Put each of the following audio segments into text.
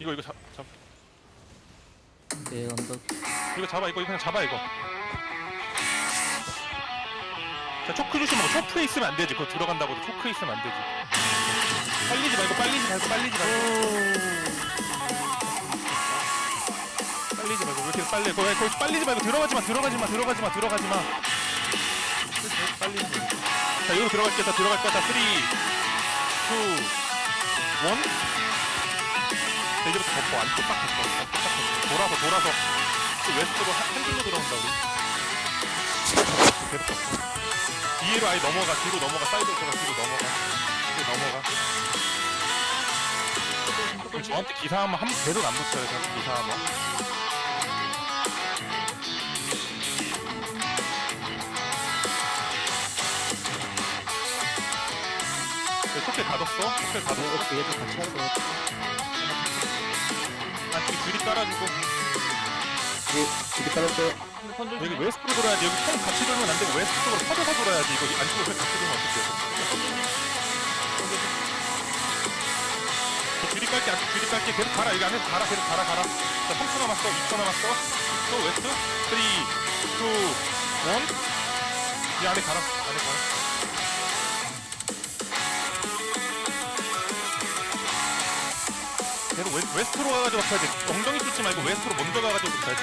이거 이거 잡, 잡. 예, 언덕. 이거 잡아 이거 이거 그냥 잡아 이거. 자 초크 조심하고 초크에 있으면 안 되지. 그거 들어간다고 해도 초크에 있으면 안 되지. 빨리지 말고 빨리지 말고 빨리지 말고. 빨리지 말고 왜 이렇게 빨리 거기 거기 빨리지 말고 들어가지 마 들어가지 마 들어가지 마 들어가지 마. 말고 자 이거 들어갈게 자 들어갈 자3 2 1 자, 이제부터 덮어 안쪽 딱 덮어 딱 덮어. 돌아서 돌아서. 또 웨스트로 한, 한 줄로 들어온다 우리. 계속 덮어. 뒤로 아예 넘어가 뒤로 넘어가 사이드로 돌아 뒤로 넘어가. 뒤로 넘어가. 그럼 저한테 기사하면 한 계속 안 붙여요 저한테 기사하면 네, 토끼 닫았어? 토끼 닫았어? 어, 얘도 같이 할 거야. 아 뒤 줄이 깔아주고. 예, 이렇게 깔았어요. 여기 웨스트로 돌아야지. 여기 총 같이 돌면 안 되고 웨스트 쪽으로 퍼져서 돌아야지. 이거 안쪽으로 같이 돌면 어떡해. 저 줄이 깔게 안쪽 줄이 깔게. 계속 가라. 여기 안에서 가라. 계속 가라 가라. 자 3초 남았어. 2초 남았어. 또 웨스트. 3 2 1이 안에 가라. 안에 가라 계속 웨, 웨스트로 가가지고 가야지. 엉덩이 뚫지 말고 웨스트로 먼저 가가지고 가야지.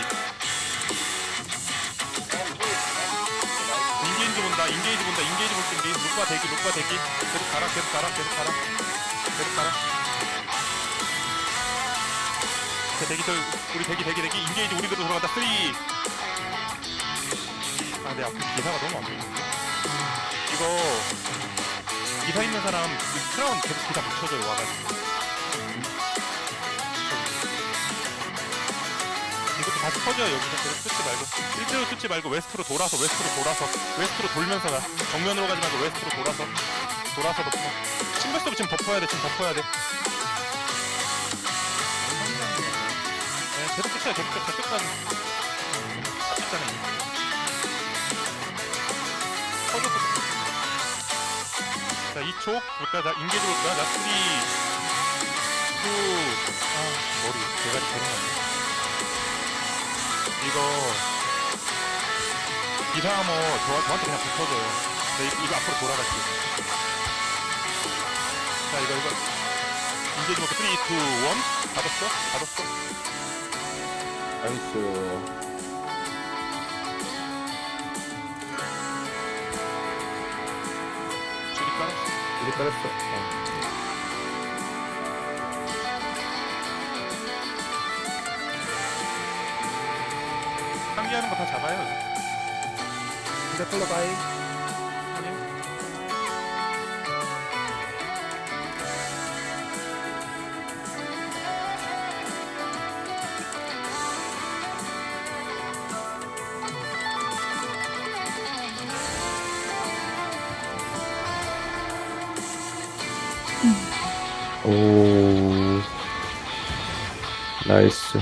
인게이지 본다 인게이지 본다 인게이지 볼 준비 룩과 대기 룩과 대기. 계속 가라 계속 가라 계속 가라. 계속 가라. 자 대기 저 우리 대기 대기 대기. 인게이지 우리들도 들어간다. 3 아 내 앞에 기사가 너무 안 보이는데 이거 기사 있는 사람 이 크라운 계속 기사 붙여줘요 와가지고 다시 퍼져요 여기서. 계속 뜯지 말고. 일대로 뜯지 말고 웨스트로 돌아서 웨스트로 돌아서 웨스트로 돌면서 가. 정면으로 가지 말고 웨스트로 돌아서. 돌아서 덮어. 침뱉어 지금 덮어야 돼 지금 덮어야 돼. 네, 계속 뜯어요 계속 다 뜯잖아요. 이미. 퍼져서. 뜯어. 자 2초 볼까 자 인게이지 볼까 자3 2 아, 머리 대가리 되는 거 같네 이거 기사하모 저, 저한테 그냥 붙어줘요 네, 이- 이거 앞으로 돌아갈게요 자 이거 이거 인게이지 먹고 3, 2, 1 받았어? 받았어? 나이스. 줄이 깔았어 이렇게 깔았어. 어. 상기하는 거다 잡아요 근데 플러 가이. 오. 나이스.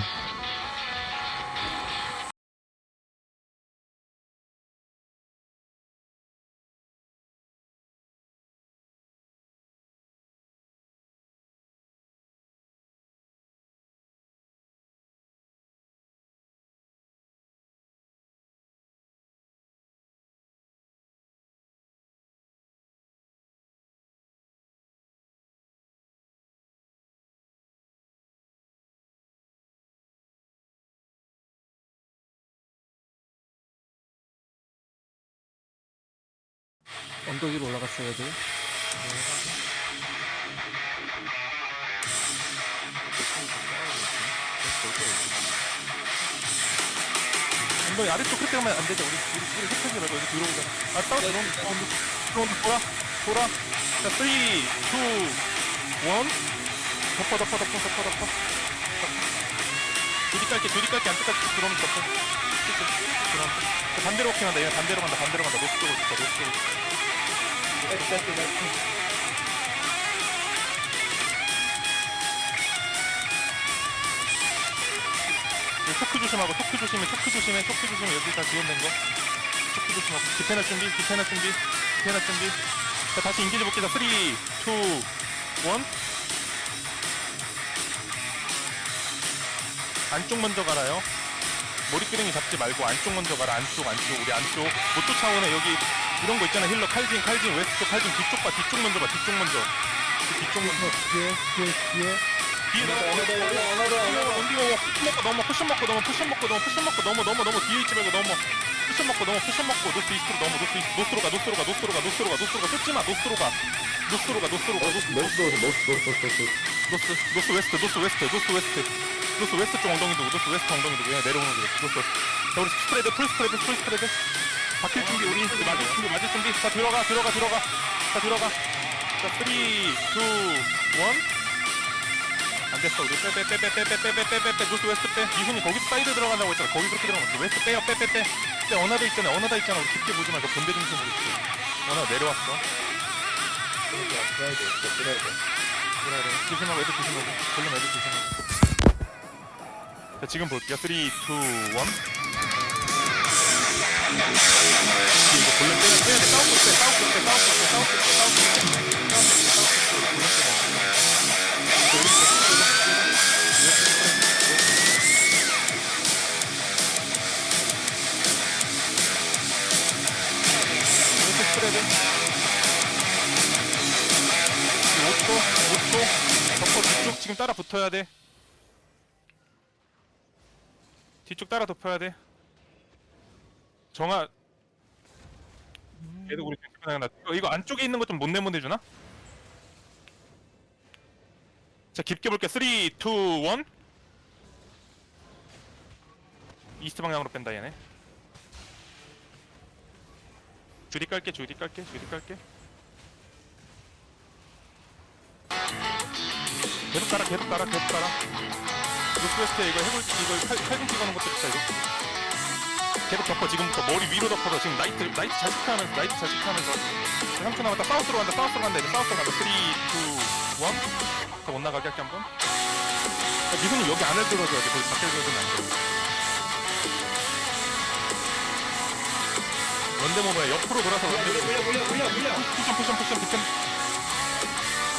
언덕 위로 올라갔어요, 얘들. 너 아래쪽 그렇게 안 되죠. 우리 우리 우리 흩어지 말고 여기 들어오잖아 아 싸워 들어온다 들어온다 들어온다 돌아. 돌아. 자 3, 2, 1 덮어 덮어 덮어 덮어 덮어. 둘이 깔게 둘이 깔게. 안쪽까지 쭉 들어오면 덮어. 반대로 워킹 한다 얘는 반대로 간다 반대로 간다. 노스 쪽으로 붙어 노스 쪽으로 토크 조심하고 토크 조심해 토크 조심해 토크 조심해 여기 다 지원된 거 토크 조심하고 디펜할 준비 디펜할 준비 디펜할 준비 자 다시 볼게 자 3, 2, 1 안쪽 먼저 가라요. 머리끄댕이 잡지 말고 안쪽 먼저 가라. 안쪽, 안쪽, 우리 안쪽. 못 쫓아오네. 여기 이런 거 있잖아. 힐러 칼진 칼진 웨스트 칼진. 뒤쪽 봐. 뒤쪽 먼저 봐. 뒤쪽 먼저. 그 뒤쪽 먼저. 뒤에 뒤에 뒤에 뒤에. 넘어 넘어 넘어 넘어 넘어 쿠션 먹고 넘어 쿠션 먹고 넘어 쿠션 먹고 넘어 넘어 넘어. 뒤에 있지 말고 넘어. 쿠션 먹고 넘어 쿠션 먹고. 노스 이스트로 넘어 노스 이스트. 노스로 가 노스로 가 노스로 가 노스로 가 노스로 가. 쫓지마. 노스로 가. 노스로 가 노스로 가 노스 노스 노스 노스 노스 노스 노스. 웨스트 노스 웨스트 노스 웨스트. 노스 웨스트 쪽 엉덩이 두고 노스 웨스트 엉덩이 두고 그냥 내려오는 거야 노스 웨스트. 자 우리 스프레드 풀 스프레드 풀 스프레드. 박힐 준비 우리 우리 맞을 준비 맞을 준비 자 들어가 들어가 들어가 자 들어가 자 3, 2, 1 안됐어 우리 빼 빼 빼 빼 빼 빼 빼빼빼 노스 웨스트 빼 이훈이 거기 사이드 들어간다고 했잖아 거기 그렇게 들어갔어 웨스트 빼요 빼 빼빼 근데 어나더 있잖아 어나더 있잖아 우리 깊게 보지 말고 본대 중심으로 있어 어나 내려왔어 그래야 돼 조심하고 애들 조심하고 걸리면 애들 조심하고 자 지금 볼게요 3, 2, 1 지금 따라 붙어야 돼. 뒤쪽 따라 덮어야 돼 정아. 얘도 우리 뒤쪽 나 이거, 이거 안쪽에 있는 거좀못 내보내주나? 자 깊게 볼게. 3, 2, 1 이스트 방향으로 뺀다 얘네. 줄이 깔게 줄이 깔게 줄이 깔게. 계속 깔아 계속 깔아 계속 깔아 노스웨스트에 이거 해볼 이거 칼, 칼좀 찍어놓은 것도 있다 이거 계속 덮어 지금부터 머리 위로 덮어서 지금 라이트 라이트 자식하면서 라이트 자식하면서 3초 남았다. 사우스로 간다 사우스로 간다 이제 사우스로 간다. 3, 2, 1 더못 나가게 할게 한번. 야, 미훈이 여기 안에 들어줘야 돼. 거기 밖에 들어주면 안돼. 런데모버야 옆으로 돌아서 런데모버 물려 물려 물려. 물려 쿠션 쿠션 쿠션. 쿠션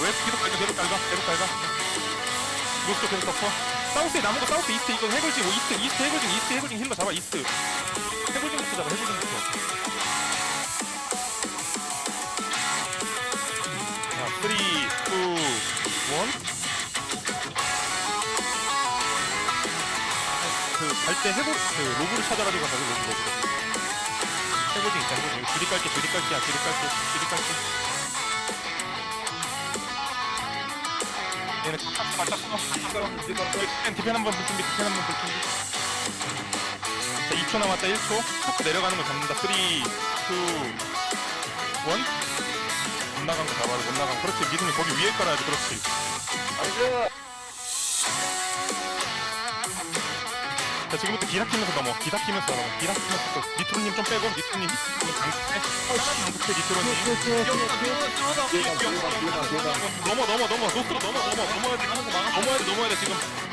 왜 계속 갈가 계속 갈가 계속 갈가 노스도 계속 덮어. 사우스에 남은 거 사우스 이스트 이거 해골징 뭐 이스트 이스트 해골징 이스트 해골징 힐러 잡아 이스트 잡아 해골징부터 자 3, 2, 1 그갈 때 해골 그 로브를 찾아가지고 간다 로브 로브 해골징 있잖아 해골징 줄이 깔게 줄이 깔게 야 줄이 깔게 줄이 깔게 얘네 딱 맞췄어 디펜 디펜 한번 볼 준비 디펜 한번 볼 준비 자 2초 남았다 1초. 초크 내려가는 거 잡는다. 3 2 1 못 나간 거 잡아야 못 나간 거. 그렇지. 미드니 거기 위에 깔아야지. 그렇지. 자 지금부터 기다 키면서 넘어. 기다 키면서 넘어. 기다 키면서 또 니트로님 좀 빼고 니트로님 장국해 장국해 니트로님 넘어 넘어 넘어. 노스로 넘어 넘어. 넘어야 돼 넘어야 돼 넘어야 돼 지금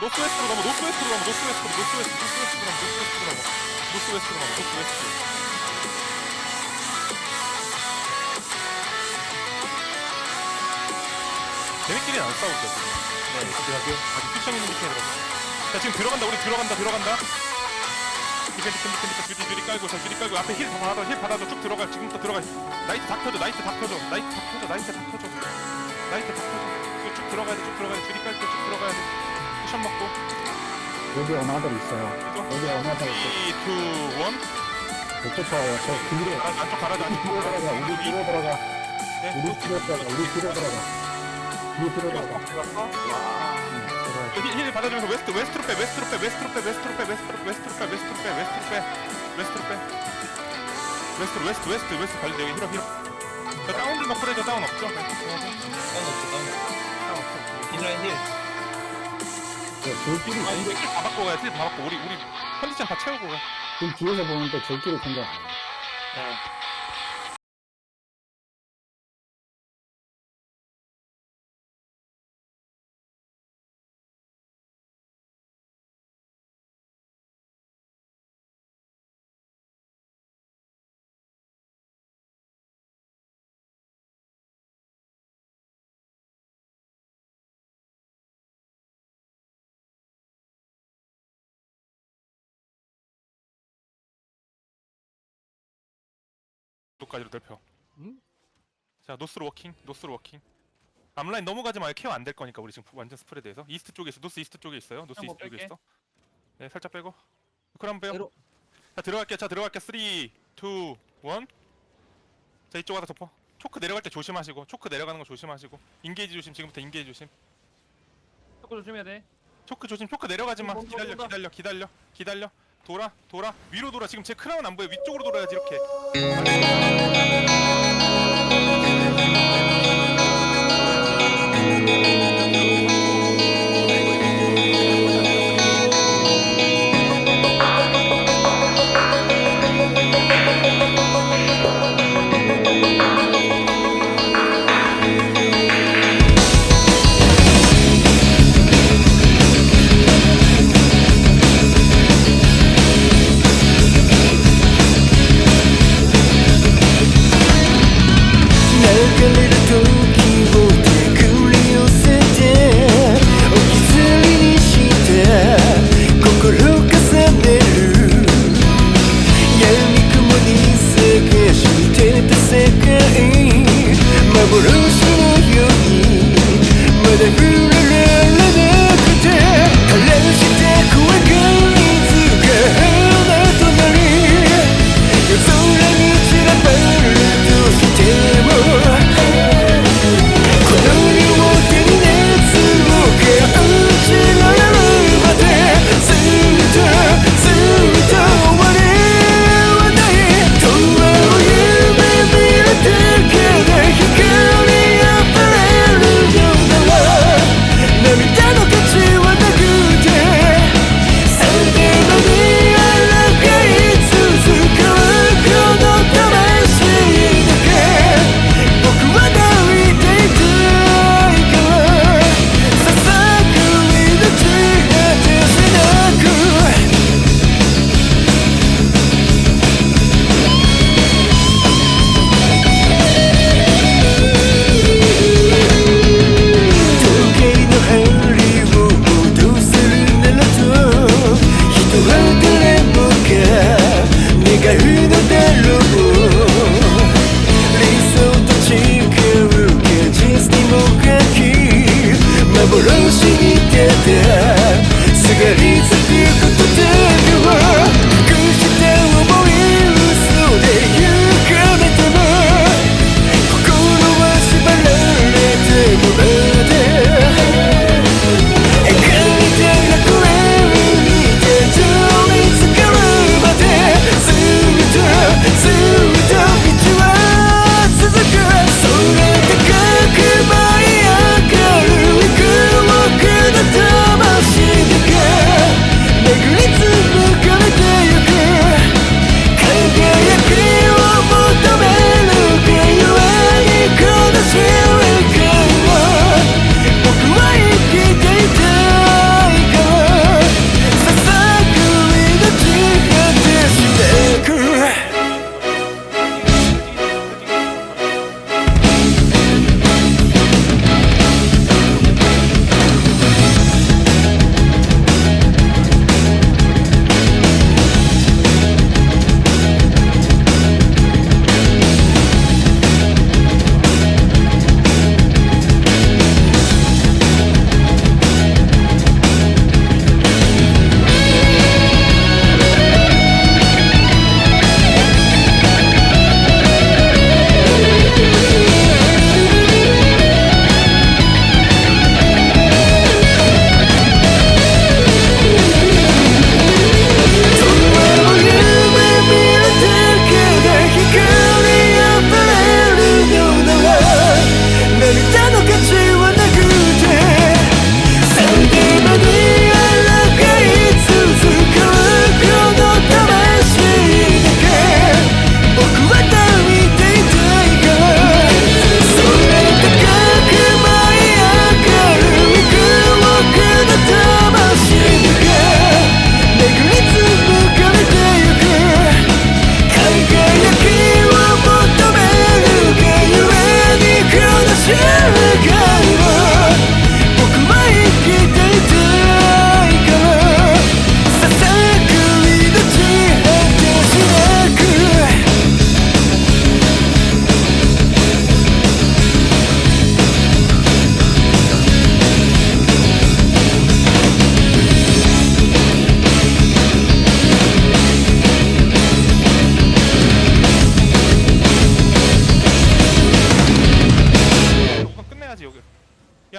노스 웨스트로 넘어 노스 웨스트로 넘어 노스 웨스트로 노스 웨스트 노스 웨스트로 넘어 노스 웨스트로 넘어 노스 웨스트로 넘어 노스 웨스트 걔네끼리 안 싸우죠 지금 네 어디가게요? 아직 픽션 있는 밑에 들어가 자 지금 들어간다 우리 들어간다 들어간다 디펜 디펜 디펜 디펜 주디 주디 깔고 자 주디 깔고 앞에 힐 받아줘 힐 받아줘 쭉 들어가 지금부터 들어가 나이트 다 켜줘 나이트 다 켜줘 나이트 다 켜줘 나이트 다 켜줘 나이트 이거 쭉 들어가야 돼 쭉 들어가야 돼 주디 깔게 쭉 들어가야 돼 쿠션 먹고 여기 어나더 있어요. 여기 어나더 3, 2, 있어. 1못 쫓아와요. 저 뒤로 가라 안쪽 가라자 우리 뒤로 들어가. 우리 뒤로 들어가. 네, 우리 뒤로 들어가. 우리 뒤로 들어가. 우리 뒤로 들어가. 응, 들어가요. 힐, 힐 받아주면서 웨스트 웨스트로 빼 웨스트로 빼 웨스트로 빼 웨스트로 빼 웨스트로 빼 웨스트로 빼 웨스트로 빼 웨스트로 빼 웨스트로 빼 웨스트로 웨스트 웨스트 웨스트 관리 여기 힐업 힐업 자 다운 좀 너프레죠 다운 없죠? 네, 다운 없어 인라인 힐 네, 줄길이 아 이거 힐다 받고 가야 힐 다 받고 우리 우리 컨디션 다 채우고 가 지금 뒤에서 보는데 줄길이 굉장히 네. 쪽까지로 넓혀 응? 자 노스로 워킹 노스로 워킹. 앞라인 넘어가지 마요 케어 안 될 거니까 우리 지금 완전 스프레드에서. 이스트 쪽에 있어 노스 이스트 쪽에 있어요. 노스 한번 이스트 쪽에. 있어. 네 살짝 빼고. 그럼 빼요. 자 들어갈게 자 들어갈게 3 2 1 자 이쪽 와서 덮어. 초크 내려갈 때 조심하시고 초크 내려가는 거 조심하시고. 인게이지 조심 지금부터 인게이지 조심. 조금 조심해야 돼. 초크 조심 초크 내려가지 마. 온다, 기다려 온다. 기다려 기다려 기다려. 돌아 돌아. 위로 돌아. 지금 제 크라운 안 보여. 위쪽으로 돌아야지 이렇게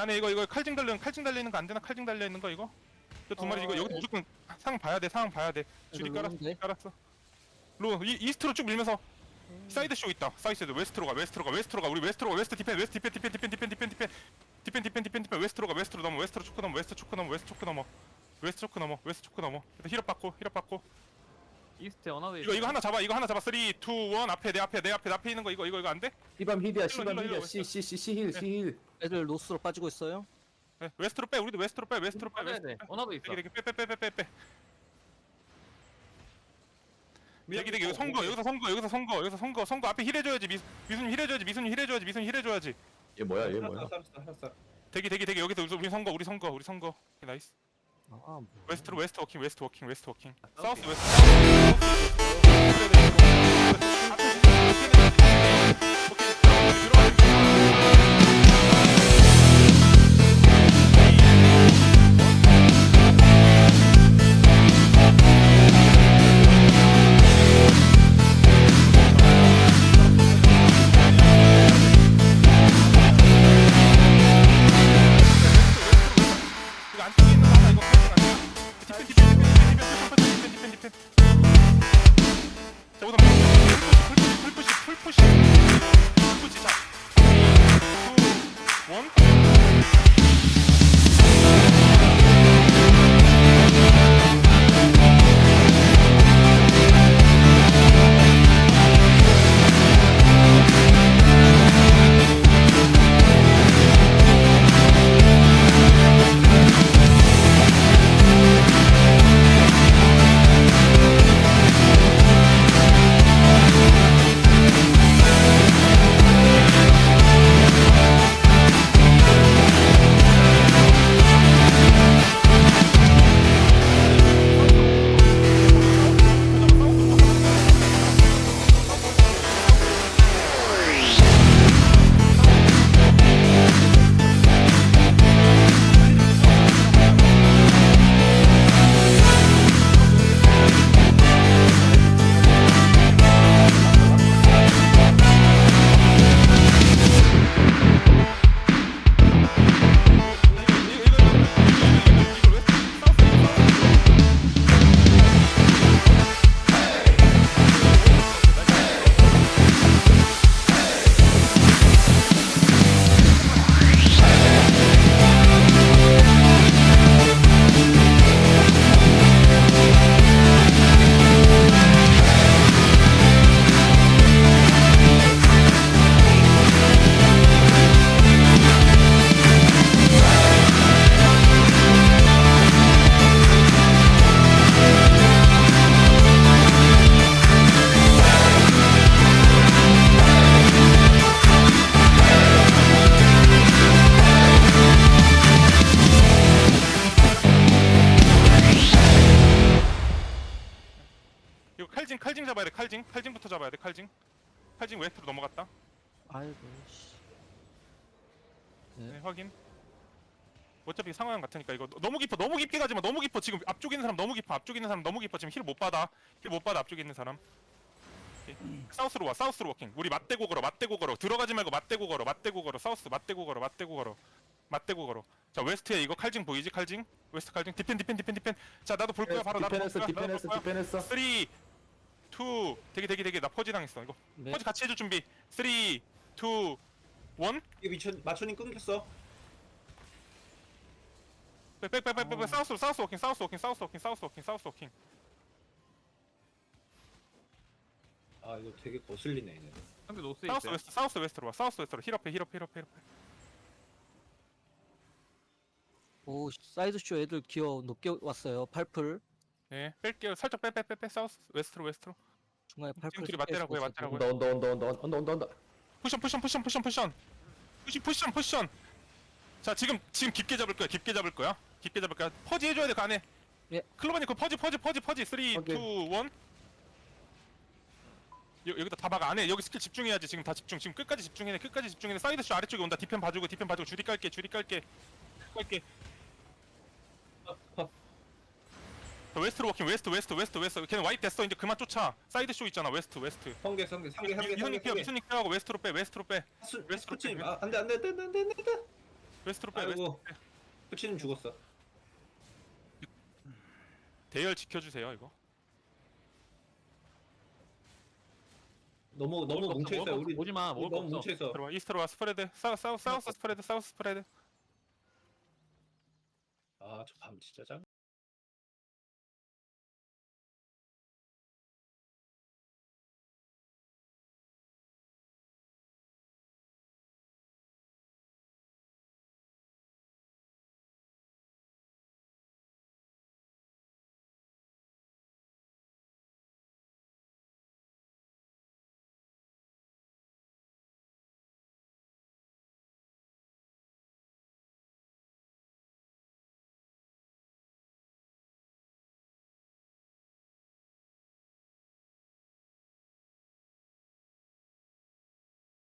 안에 이거 이거 칼징 달리는 칼징 달리는 거 안 되나? 칼징 달려 있는 거 이거? 저 두 마리 이거 여기 무조건 상황 봐야 돼 상황 봐야 돼. 줄이 깔았어 로운데? 깔았어. 로 이, 이스트로 쭉 밀면서 사이드 쇼 있다. 사이드 웨스트로 가 웨스트로 가 웨스트로 가. 우리 웨스트로 가 웨스트 디펜 웨스트 디펜 디펜 디펜 디펜 디펜 디펜. 디펜 디펜 디펜 디펜. 웨스트로 가 웨스트로 넘어. 웨스트로 초크 넘어. 웨스트 초크 넘어. 웨스트 초크 넘어. 웨스트 초크 넘어. 웨스트 초크 넘어. 일단 힐업 받고 힐업 받고 이스트 어나더 이거 이거 하나 잡아 이거 하나 잡아. 3 2 1 앞에 내 앞에 내 앞에 내 앞에 있는 거 이거 이거 이거 안 돼? 시밤 힐이야 시밤 힐이야. 일로, 시시시 시힐 시힐. 애들 노스로 빠지고 있어요. 네, 웨스트로 빼 우리도 웨스트로 빼 웨스트로 빼 빠져야 돼. 어나더 있어. 되게 되게 빼빼빼빼빼빼 되게 되게 여기 선거 여기서 선거 여기서 선거 여기서 선거 선거. 앞에 힐해줘야지. 미, 미순 힐해줘야지 미순 힐해줘야지 미순 힐해줘야지. 얘 뭐야 얘 뭐야? 되게 되게 되게 여기서 우리 선거 우리 선거 우리 선거. 오케이, 나이스 아, 뭐. 웨스트로 웨스트 워킹 웨스트 워킹 웨스트 워킹 오케이. 사우스 웨스트 돼. 칼징? 칼징부터 잡아야 돼 칼징. 칼징 웨스트로 넘어갔다. 아이고 씨. 네 확인. 어차피 상황 같으니까 이거 너무 깊어 너무 깊게 가지마. 너무 깊어. 지금 앞쪽에 있는 사람 너무 깊어. 앞쪽에 있는 사람 너무 깊어. 지금 힐 못 받아. 힐 못 받아 앞쪽에 있는 사람. 오케이. 사우스로 와 사우스로 워킹. 우리 맞대고 걸어 맞대고 걸어. 들어가지 말고 맞대고 걸어 맞대고 걸어. 사우스 맞대고 걸어 맞대고 걸어. 맞대고 걸어. 자 웨스트에 이거 칼징 보이지 칼징? 웨스트 칼징? 디펜 디펜 디펜 디펜. 자 나도 볼 거야 바로 나도 볼 디펜했어 거야. 디펜했어 디펜했어. 3 2 되게 되게 되게 나 퍼지 당했어 이거. 네. 퍼지 같이 해줄 준비. 3 2 1 이게 미천 마천이 끊겼어. 백백백백백 사우스 사우스 워킹 사우스 워킹 사우스 워킹 사우스 워킹 사우스 워킹. 아 이거 되게 거슬리네 얘네. 상대 노스 사우스 있어요 웨스트 사우스 웨스트로 와. 사우스 웨스트로. 힐업해 힐업해 힐업해 힐업해. 오 사이드 쇼 애들 기어 높게 왔어요. 팔풀 네, 뺄게요. 살짝 빼, 빼, 빼, 빼. 사우스 웨스트로 웨스트로. 중간에 팔크를 지금 둘이 맞대라고 해, 맞대라고 해. 온다 온다 온다 온다 온다 온다 온다 포션 포션 포션 포션 포션. 포션 포션 포션. 자, 지금 지금 깊게 잡을 거야. 깊게 잡을 거야. 깊게 잡을 거야. 퍼지 해줘야 돼, 그 안에. 예. 클로버님 그 퍼지 퍼지 퍼지 퍼지. 3, 2, 1. 오케이. 여, 여기다 다 막아 안해 여기 스킬 집중해야지 지금 다 집중 지금 끝까지 집중해 끝까지 집중해 사이드 슈 아래쪽에 온다 디펜 봐주고 디펜 봐주고 주디 깔게 주디 깔게 깔게 웨스트로 워킹 웨스트 웨스트 웨스트 웨스트. 걔는 와이프 됐어. 이제 그만 쫓아. 사이드 쇼 있잖아 웨스트 웨스트. 성계 성계 상계 상계 이순이 피어 미순이 피어하고 웨스트로 빼 웨스트로 빼. 수- 웨스트로 빼. 푸치님 아 안돼 안돼 안돼 안돼 안돼. 웨스트로 빼 웨스트로 빼. 푸치님 죽었어. 대열 지켜주세요 이거. 너무 너무 뭉쳐있어 우리 오지 마, 먹을 거 없어. 있어. 들어와 이스트로 와. 스프레드. 사우 사우 사우스 스프레드 사우스 스프레드. 아저 밤 진짜 짱.